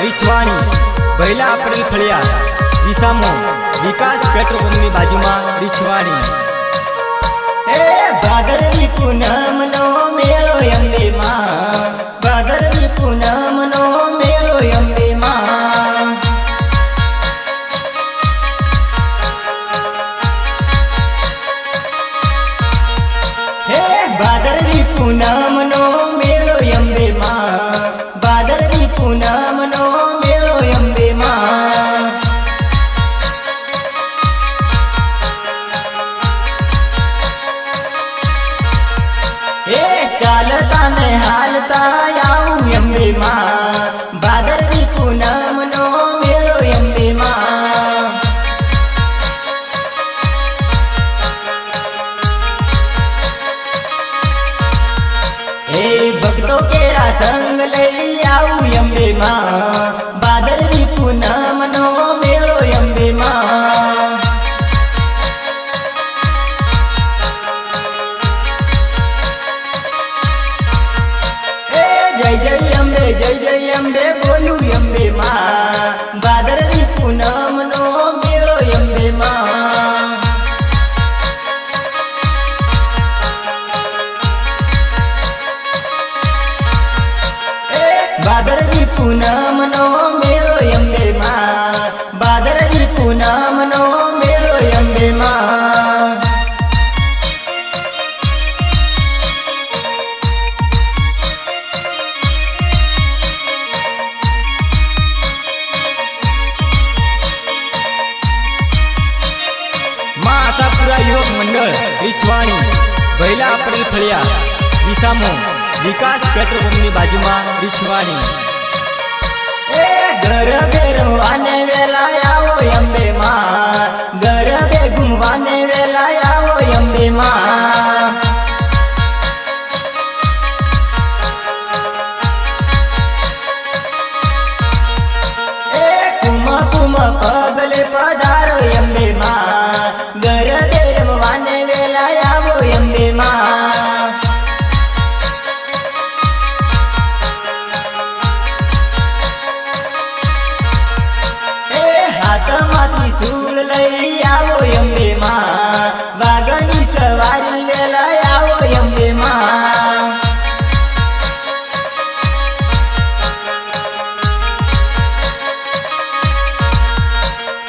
રીછવાણી ભૈલા પડેલ ફળિયા. દિશામો વિકાસ પેટ્રોલ પંપની બાજુમાં રીછવાણી હે ભાદરવી પૂનમનો મેળો અંબે માં ભાદરવી પૂનમનો મેળો અંબે માં હે ભાદરવી પૂનમનો આવું અંબે માં ભાદરવી પૂનમનો મેળો અંબે માં એ ભક્તો કેરા સંગ લઈ આવું અંબે માં ભાદરવી પૂનમનો અંબે યુવક મંડળ રીછવાણી ભૈલા પડેલ ફળિયા વિસામો વિકાસ પેટ્રોલ બાજુમાં રીછવાણી. એ ગરબે રમવાને સૂળ લઈ આવો અંબે માં. વાઘની સવારી વેલા આવો અંબે માં.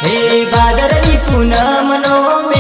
હે ભાદરવી પૂનમનો મેળો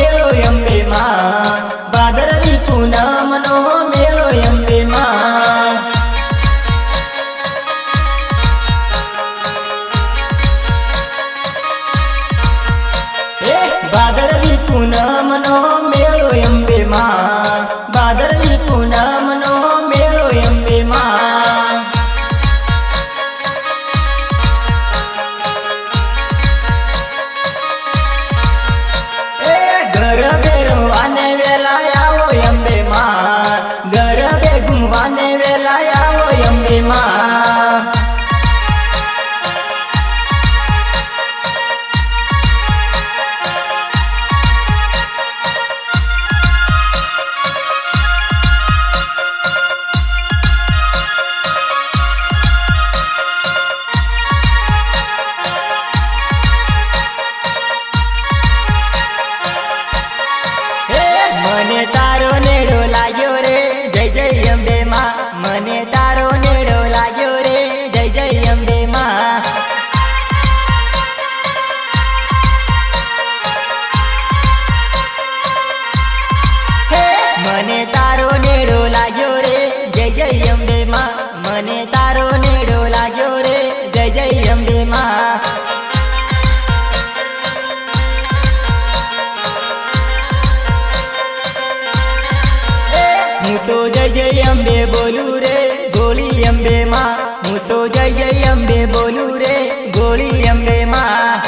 હું તો જય જય અંબે બોલું રે ગોળી અંબે માં હું તો જય જય અંબે બોલું રે ગોળી અંબે માં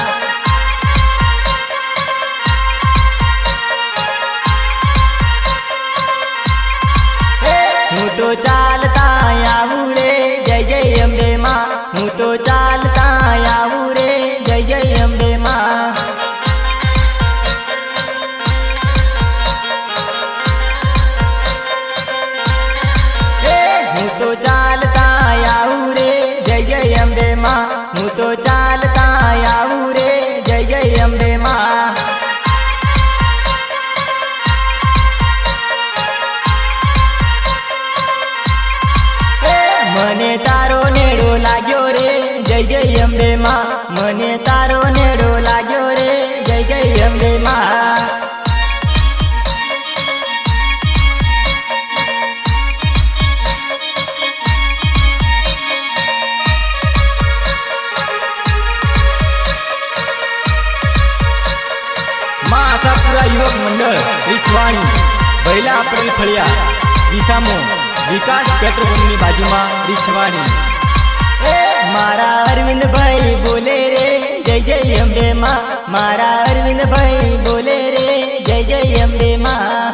હે, હું તો તો ચાલતા આવું રે. જય જય અંબે માં. હું તો ચાલતા આવું રે. જય જય અંબે માં. મને તારો નેડો લાગ્યો રે. જય જય અંબે માં. મને તારો નેડો લાગ્યો રે. જય અંબે રીછવાણી ભૈલા આપણે ફળિયા, વિસામો, વિકાસ પેટ્રોલ બાજુમાં રીછવાણી મારા અરવિંદભાઈ બોલે રે, જય જય અંબે માં. મારા અરવિંદભાઈ બોલે રે, જય જય અંબે માં.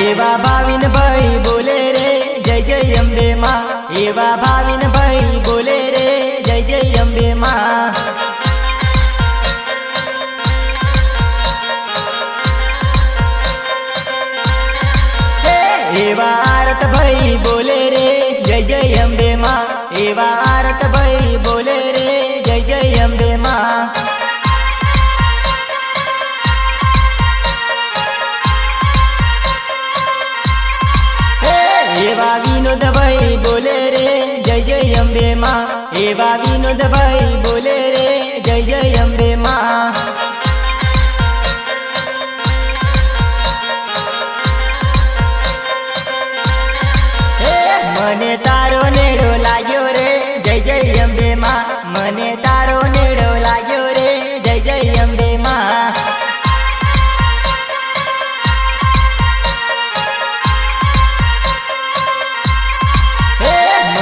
એવા ભાવિન ભાઈ બોલે રે, જય જય અંબે માં. એવા ભાવિન એવા આરત ભાઈ બોલે રે, જય જય અંબે માં. એવા વિનોદભાઈ બોલે રે, જય જય અંબે માં. એવા વિનોદભાઈ બોલે રે, જય જય અંબે માં. મને તા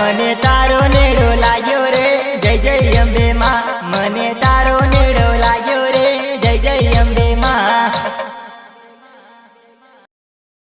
मान्यता